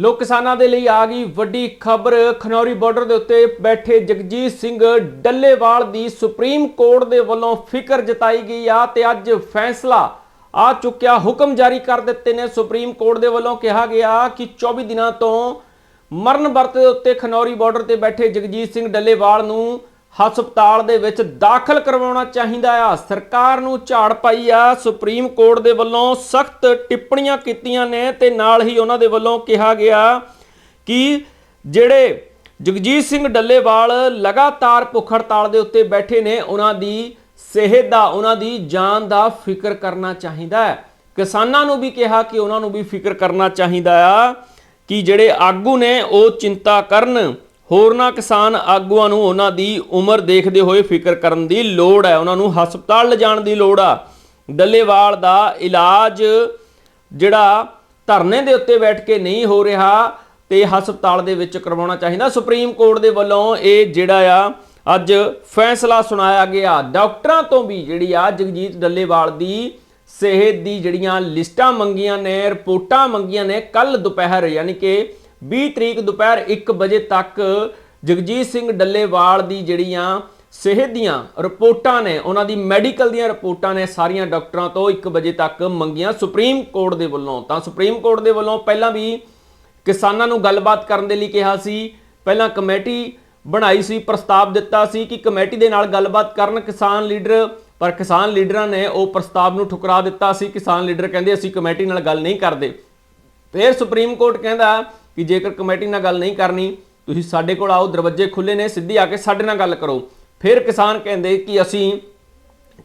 ਲੋਕ ਕਿਸਾਨਾਂ ਦੇ ਲਈ ਆ ਗਈ ਵੱਡੀ ਖਬਰ। ਖਨੌਰੀ ਬਾਰਡਰ ਦੇ ਉੱਤੇ ਬੈਠੇ ਜਗਜੀਤ ਸਿੰਘ ਡੱਲੇਵਾਲ ਦੀ ਸੁਪਰੀਮ ਕੋਰਟ ਦੇ ਵੱਲੋਂ ਫਿਕਰ ਜਤਾਈ ਗਈ ਆ ਤੇ ਅੱਜ ਫੈਸਲਾ ਆ ਚੁੱਕਿਆ। ਹੁਕਮ ਜਾਰੀ ਕਰ ਦਿੱਤੇ ਨੇ। ਸੁਪਰੀਮ ਕੋਰਟ ਦੇ ਵੱਲੋਂ ਕਿਹਾ ਗਿਆ ਕਿ 24 ਦਿਨਾਂ ਤੋਂ ਮਰਨ ਵਰਤ ਦੇ ਉੱਤੇ ਖਨੌਰੀ ਬਾਰਡਰ ਤੇ ਬੈਠੇ ਜਗਜੀਤ ਸਿੰਘ ਡੱਲੇਵਾਲ ਨੂੰ ਹਸਪਤਾਲ ਦੇ ਵਿੱਚ ਦਾਖਲ ਕਰਵਾਉਣਾ ਚਾਹੀਦਾ ਆ। ਸਰਕਾਰ ਨੂੰ ਝਾੜ ਪਾਈ ਆ। ਸੁਪਰੀਮ ਕੋਰਟ ਦੇ ਵੱਲੋਂ ਸਖਤ ਟਿੱਪਣੀਆਂ ਕੀਤੀਆਂ ਨੇ ਤੇ ਨਾਲ ਹੀ ਉਹਨਾਂ ਦੇ ਵੱਲੋਂ ਕਿਹਾ ਗਿਆ ਕਿ ਜਿਹੜੇ ਜਗਜੀਤ ਸਿੰਘ ਡੱਲੇਵਾਲ ਲਗਾਤਾਰ ਭੁੱਖ ਹੜਤਾਲ ਦੇ ਉੱਤੇ ਬੈਠੇ ਨੇ, ਉਹਨਾਂ ਦੀ ਸਿਹਤ ਦਾ, ਉਹਨਾਂ ਦੀ ਜਾਨ ਦਾ ਫਿਕਰ ਕਰਨਾ ਚਾਹੀਦਾ ਹੈ। ਕਿਸਾਨਾਂ ਨੂੰ ਵੀ ਕਿਹਾ ਕਿ ਉਹਨਾਂ ਨੂੰ ਵੀ ਫਿਕਰ ਕਰਨਾ ਚਾਹੀਦਾ ਆ ਕਿ ਜਿਹੜੇ ਆਗੂ ਨੇ, ਉਹ ਚਿੰਤਾ ਕਰਨ। ਹੋਰਨਾਂ ਕਿਸਾਨ ਆਗੂਆਂ ਨੂੰ ਉਹਨਾਂ ਦੀ ਉਮਰ ਦੇਖਦੇ ਹੋਏ ਫਿਕਰ ਕਰਨ ਦੀ ਲੋੜ ਹੈ। ਉਹਨਾਂ ਨੂੰ ਹਸਪਤਾਲ ਲਿਜਾਣ ਦੀ ਲੋੜ ਆ। ਡੱਲੇਵਾਲ ਦਾ ਇਲਾਜ ਜਿਹੜਾ ਧਰਨੇ ਦੇ ਉੱਤੇ ਬੈਠ ਕੇ ਨਹੀਂ ਹੋ ਰਿਹਾ ਤੇ ਹਸਪਤਾਲ ਦੇ ਵਿੱਚ ਕਰਵਾਉਣਾ ਚਾਹੀਦਾ। ਸੁਪਰੀਮ ਕੋਰਟ ਦੇ ਵੱਲੋਂ ਇਹ ਜਿਹੜਾ ਆ, ਅੱਜ ਫੈਸਲਾ ਸੁਣਾਇਆ ਗਿਆ। ਡਾਕਟਰਾਂ ਤੋਂ ਵੀ ਜਿਹੜੀ ਆ, ਜਗਜੀਤ ਡੱਲੇਵਾਲ ਦੀ ਸਿਹਤ ਦੀ ਜਿਹੜੀਆਂ ਲਿਸਟਾਂ ਮੰਗੀਆਂ ਨੇ, ਰਿਪੋਰਟਾਂ ਮੰਗੀਆਂ ਨੇ ਕੱਲ ਦੁਪਹਿਰ, ਯਾਨੀ ਕਿ 20 ਤਰੀਕ ਦੁਪਹਿਰ 1 ਵਜੇ ਤੱਕ ਜਗਜੀਤ ਸਿੰਘ ਡੱਲੇਵਾਲ ਦੀ ਜਿਹੜੀਆਂ ਸਿਹਤ ਦੀਆਂ ਰਿਪੋਰਟਾਂ ਨੇ, ਉਹਨਾਂ ਦੀ ਮੈਡੀਕਲ ਦੀਆਂ ਰਿਪੋਰਟਾਂ ਨੇ, ਸਾਰੀਆਂ ਡਾਕਟਰਾਂ ਤੋਂ 1 ਵਜੇ ਤੱਕ ਮੰਗੀਆਂ ਸੁਪਰੀਮ ਕੋਰਟ ਦੇ ਵੱਲੋਂ। ਤਾਂ ਸੁਪਰੀਮ ਕੋਰਟ ਦੇ ਵੱਲੋਂ ਪਹਿਲਾਂ ਵੀ ਕਿਸਾਨਾਂ ਨੂੰ ਗੱਲਬਾਤ ਕਰਨ ਦੇ ਲਈ ਕਿਹਾ ਸੀ, ਪਹਿਲਾਂ ਕਮੇਟੀ ਬਣਾਈ ਸੀ, ਪ੍ਰਸਤਾਵ ਦਿੱਤਾ ਸੀ ਕਿ ਕਮੇਟੀ ਦੇ ਨਾਲ ਗੱਲਬਾਤ ਕਰਨ ਕਿਸਾਨ ਲੀਡਰ, ਪਰ ਕਿਸਾਨ ਲੀਡਰਾਂ ਨੇ ਉਹ ਪ੍ਰਸਤਾਵ ਨੂੰ ਠੁਕਰਾ ਦਿੱਤਾ ਸੀ। ਕਿਸਾਨ ਲੀਡਰ ਕਹਿੰਦੇ, ਅਸੀਂ ਕਮੇਟੀ ਨਾਲ ਗੱਲ ਨਹੀਂ ਕਰਦੇ। ਫਿਰ ਸੁਪਰੀਮ ਕੋਰਟ ਕਹਿੰਦਾ ਕਿ ਜੇਕਰ ਕਮੇਟੀ ਨਾਲ ਗੱਲ ਨਹੀਂ ਕਰਨੀ, ਤੁਸੀਂ ਸਾਡੇ ਕੋਲ ਆਓ, ਦਰਵਾਜ਼ੇ ਖੁੱਲੇ ਨੇ, ਸਿੱਧੀ ਆ ਕੇ ਸਾਡੇ ਨਾਲ ਗੱਲ ਕਰੋ। ਫਿਰ ਕਿਸਾਨ ਕਹਿੰਦੇ ਕਿ ਅਸੀਂ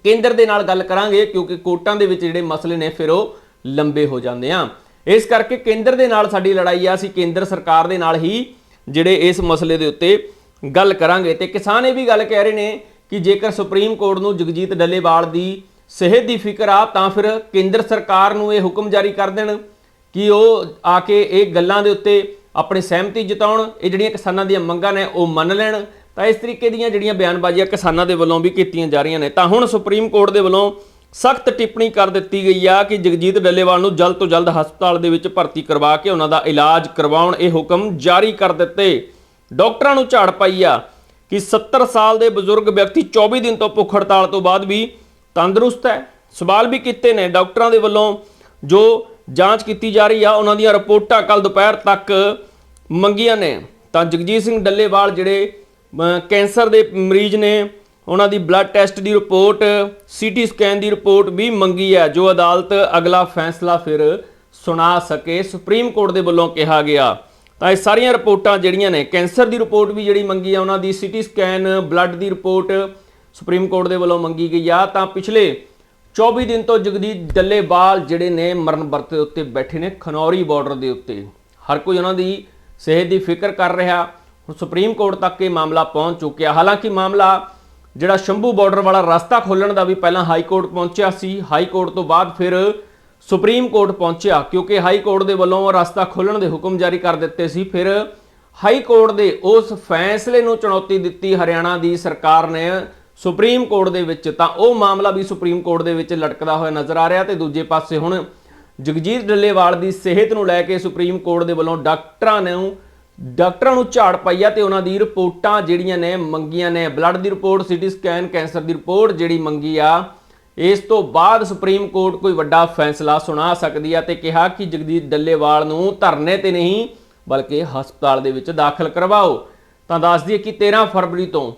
ਕੇਂਦਰ ਦੇ ਨਾਲ ਗੱਲ ਕਰਾਂਗੇ, ਕਿਉਂਕਿ ਕੋਰਟਾਂ ਦੇ ਵਿੱਚ ਜਿਹੜੇ ਮਸਲੇ ਨੇ, ਫਿਰ ਉਹ ਲੰਬੇ ਹੋ ਜਾਂਦੇ ਆ। ਇਸ ਕਰਕੇ ਕੇਂਦਰ ਦੇ ਨਾਲ ਸਾਡੀ ਲੜਾਈ ਆ, ਅਸੀਂ ਕੇਂਦਰ ਸਰਕਾਰ ਦੇ ਨਾਲ ਹੀ ਜਿਹੜੇ ਇਸ ਮਸਲੇ ਦੇ ਉੱਤੇ ਗੱਲ ਕਰਾਂਗੇ। ਤੇ ਕਿਸਾਨ ਇਹ ਵੀ ਗੱਲ ਕਹਿ ਰਹੇ ਨੇ ਕਿ ਜੇਕਰ ਸੁਪਰੀਮ ਕੋਰਟ ਨੂੰ ਜਗਜੀਤ ਡੱਲੇਵਾਲ ਦੀ ਸਿਹਤ ਦੀ ਫਿਕਰ ਆ, ਤਾਂ ਫਿਰ ਕੇਂਦਰ ਸਰਕਾਰ ਨੂੰ ਇਹ ਹੁਕਮ ਜਾਰੀ ਕਰ ਦੇਣ। ਕਿ ਉਹ ਆ ਕੇ ਇਹ ਗੱਲਾਂ ਦੇ ਉੱਤੇ ਆਪਣੀ ਸਹਿਮਤੀ ਜਤਾਉਣ, ਇਹ ਜਿਹੜੀਆਂ ਕਿਸਾਨਾਂ ਦੀਆਂ ਮੰਗਾਂ ਨੇ, ਉਹ ਮੰਨ ਲੈਣ। ਤਾਂ ਇਸ ਤਰੀਕੇ ਦੀਆਂ ਜਿਹੜੀਆਂ ਬਿਆਨਬਾਜ਼ੀਆਂ ਕਿਸਾਨਾਂ ਦੇ ਵੱਲੋਂ ਵੀ ਕੀਤੀਆਂ ਜਾ ਰਹੀਆਂ ਨੇ। ਤਾਂ ਹੁਣ ਸੁਪਰੀਮ ਕੋਰਟ ਦੇ ਵੱਲੋਂ ਸਖਤ ਟਿੱਪਣੀ ਕਰ ਦਿੱਤੀ ਗਈ ਆ ਕਿ ਜਗਜੀਤ ਡੱਲੇਵਾਲ ਨੂੰ ਜਲਦ ਤੋਂ ਜਲਦ ਹਸਪਤਾਲ ਦੇ ਵਿੱਚ ਭਰਤੀ ਕਰਵਾ ਕੇ ਉਹਨਾਂ ਦਾ ਇਲਾਜ ਕਰਵਾਉਣ ਇਹ ਹੁਕਮ ਜਾਰੀ ਕਰ ਦਿੱਤੇ। ਡਾਕਟਰਾਂ ਨੂੰ ਝਾੜ ਪਾਈ ਆ ਕਿ 70 ਸਾਲ ਦੇ ਬਜ਼ੁਰਗ ਵਿਅਕਤੀ 24 ਦਿਨ ਤੋਂ ਭੁੱਖ ਹੜਤਾਲ ਤੋਂ ਬਾਅਦ ਵੀ ਤੰਦਰੁਸਤ ਹੈ। ਸਵਾਲ ਵੀ ਕੀਤੇ ਨੇ ਡਾਕਟਰਾਂ ਦੇ ਵੱਲੋਂ ਜੋ ਜਾਂਚ ਕੀਤੀ ਜਾ ਰਹੀ ਆ। ਉਹਨਾਂ ਦੀਆਂ ਰਿਪੋਰਟਾਂ ਕੱਲ ਦੁਪਹਿਰ ਤੱਕ ਮੰਗੀਆਂ ਨੇ। ਤਾਂ ਜਗਜੀਤ ਸਿੰਘ ਡੱਲੇਵਾਲ ਜਿਹੜੇ ਕੈਂਸਰ ਦੇ ਮਰੀਜ਼ ਨੇ, ਉਹਨਾਂ ਦੀ ਬਲੱਡ ਟੈਸਟ ਦੀ ਰਿਪੋਰਟ, ਸੀਟੀ ਸਕੈਨ ਦੀ ਰਿਪੋਰਟ ਵੀ ਮੰਗੀ ਹੈ, ਜੋ ਅਦਾਲਤ ਅਗਲਾ ਫੈਸਲਾ ਫਿਰ ਸੁਣਾ ਸਕੇ। ਸੁਪਰੀਮ ਕੋਰਟ ਦੇ ਵੱਲੋਂ ਕਿਹਾ ਗਿਆ। ਤਾਂ ਇਹ ਸਾਰੀਆਂ ਰਿਪੋਰਟਾਂ ਜਿਹੜੀਆਂ ਨੇ, ਕੈਂਸਰ ਦੀ ਰਿਪੋਰਟ ਵੀ ਜਿਹੜੀ ਮੰਗੀ ਆ ਉਹਨਾਂ ਦੀ ਸੀਟੀ ਸਕੈਨ, ਬਲੱਡ ਦੀ ਰਿਪੋਰਟ ਸੁਪਰੀਮ ਕੋਰਟ ਦੇ ਵੱਲੋਂ ਮੰਗੀ ਗਈ ਆ। ਤਾਂ ਪਿਛਲੇ 24 ਦਿਨ ਤੋਂ ਜਗਦੀਪ ਡੱਲੇਵਾਲ ਜਿਹੜੇ ਨੇ ਮਰਨ ਵਰਤ ਦੇ ਉੱਤੇ ਬੈਠੇ ਨੇ ਖਨੌਰੀ ਬਾਰਡਰ ਦੇ ਉੱਤੇ। ਹਰ ਕੋਈ ਉਹਨਾਂ ਦੀ ਸਿਹਤ ਦੀ ਫਿਕਰ ਕਰ ਰਿਹਾ। ਹੁਣ ਸੁਪਰੀਮ ਕੋਰਟ ਤੱਕ ਇਹ ਮਾਮਲਾ ਪਹੁੰਚ ਚੁੱਕਿਆ। ਹਾਲਾਂਕਿ ਮਾਮਲਾ ਜਿਹੜਾ ਸ਼ੰਭੂ ਬਾਰਡਰ ਵਾਲਾ ਰਸਤਾ ਖੋਲਣ ਦਾ ਵੀ ਪਹਿਲਾਂ ਹਾਈ ਕੋਰਟ ਪਹੁੰਚਿਆ ਸੀ। ਹਾਈ ਕੋਰਟ ਤੋਂ ਬਾਅਦ ਫਿਰ ਸੁਪਰੀਮ ਕੋਰਟ ਪਹੁੰਚਿਆ ਕਿਉਂਕਿ ਹਾਈ ਕੋਰਟ ਦੇ ਵੱਲੋਂ ਰਸਤਾ ਖੋਲਣ ਦੇ ਹੁਕਮ ਜਾਰੀ ਕਰ ਦਿੱਤੇ ਸੀ। ਫਿਰ ਹਾਈ ਕੋਰਟ ਦੇ ਉਸ ਫੈਸਲੇ ਨੂੰ ਚੁਣੌਤੀ ਦਿੱਤੀ ਹਰਿਆਣਾ ਦੀ ਸਰਕਾਰ ਨੇ। ਸੁਪਰੀਮ ਕੋਰਟ ਦੇ ਵਿੱਚ, ਤਾਂ ਉਹ ਮਾਮਲਾ ਵੀ ਸੁਪਰੀਮ ਕੋਰਟ ਦੇ ਵਿੱਚ ਲਟਕਦਾ ਹੋਇਆ ਨਜ਼ਰ ਆ ਰਿਹਾ ਤੇ ਦੂਜੇ ਪਾਸੇ ਹੁਣ ਜਗਜੀਤ ਡੱਲੇਵਾਲ ਦੀ ਸਿਹਤ ਨੂੰ ਲੈ ਕੇ ਸੁਪਰੀਮ ਕੋਰਟ ਦੇ ਵੱਲੋਂ ਡਾਕਟਰਾਂ ਨੂੰ ਡਾਕਟਰਾਂ ਨੂੰ ਝਾੜ ਪਾਈ ਆ ਤੇ ਉਹਨਾਂ ਦੀ ਰਿਪੋਰਟਾਂ ਜਿਹੜੀਆਂ ਨੇ ਮੰਗੀਆਂ ਨੇ। ਬਲੱਡ ਦੀ ਰਿਪੋਰਟ ਸੀਟੀ ਸਕੈਨ, ਕੈਂਸਰ ਦੀ ਰਿਪੋਰਟ ਜਿਹੜੀ ਮੰਗੀ ਆ, ਇਸ ਤੋਂ ਬਾਅਦ ਸੁਪਰੀਮ ਕੋਰਟ ਕੋਈ ਵੱਡਾ ਫੈਸਲਾ ਸੁਣਾ ਸਕਦੀ ਆ ਤੇ ਕਿਹਾ ਕਿ ਜਗਦੀਪ ਡੱਲੇਵਾਲ ਨੂੰ ਧਰਨੇ ਤੇ ਨਹੀਂ, ਬਲਕਿ ਹਸਪਤਾਲ ਦੇ ਵਿੱਚ ਦਾਖਲ ਕਰਵਾਓ। ਤਾਂ ਦੱਸ ਦਈਏ ਕਿ 13 ਫਰਵਰੀ ਤੋਂ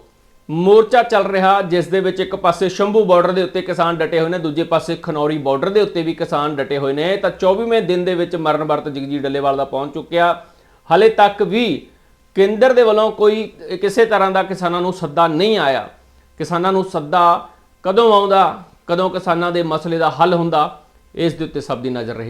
ਮੋਰਚਾ ਚੱਲ ਰਿਹਾ, ਜਿਸ ਦੇ ਵਿੱਚ ਇੱਕ ਪਾਸੇ ਸ਼ੰਭੂ ਬਾਰਡਰ ਦੇ ਉੱਤੇ ਕਿਸਾਨ ਡਟੇ ਹੋਏ ਨੇ, ਦੂਜੇ ਪਾਸੇ ਖਨੌਰੀ ਬਾਰਡਰ ਦੇ ਉੱਤੇ ਵੀ ਕਿਸਾਨ ਡਟੇ ਹੋਏ ਨੇ। ਤਾਂ 24ਵੇਂ ਦਿਨ ਦੇ ਵਿੱਚ ਮਰਨ ਵਰਤ ਜਗਜੀਤ ਡੱਲੇਵਾਲ ਦਾ ਪਹੁੰਚ ਚੁੱਕਿਆ। ਹਲੇ ਤੱਕ ਵੀ ਕੇਂਦਰ ਦੇ ਵੱਲੋਂ ਕੋਈ ਕਿਸੇ ਤਰ੍ਹਾਂ ਦਾ ਕਿਸਾਨਾਂ ਨੂੰ ਸੱਦਾ ਨਹੀਂ ਆਇਆ। ਕਿਸਾਨਾਂ ਨੂੰ ਸੱਦਾ ਕਦੋਂ ਆਉਂਦਾ, ਕਦੋਂ ਕਿਸਾਨਾਂ ਦੇ ਮਸਲੇ ਦਾ ਹੱਲ ਹੁੰਦਾ, ਇਸ ਦੇ ਉੱਤੇ ਸਭ ਦੀ ਨਜ਼ਰ ਰਹੀ।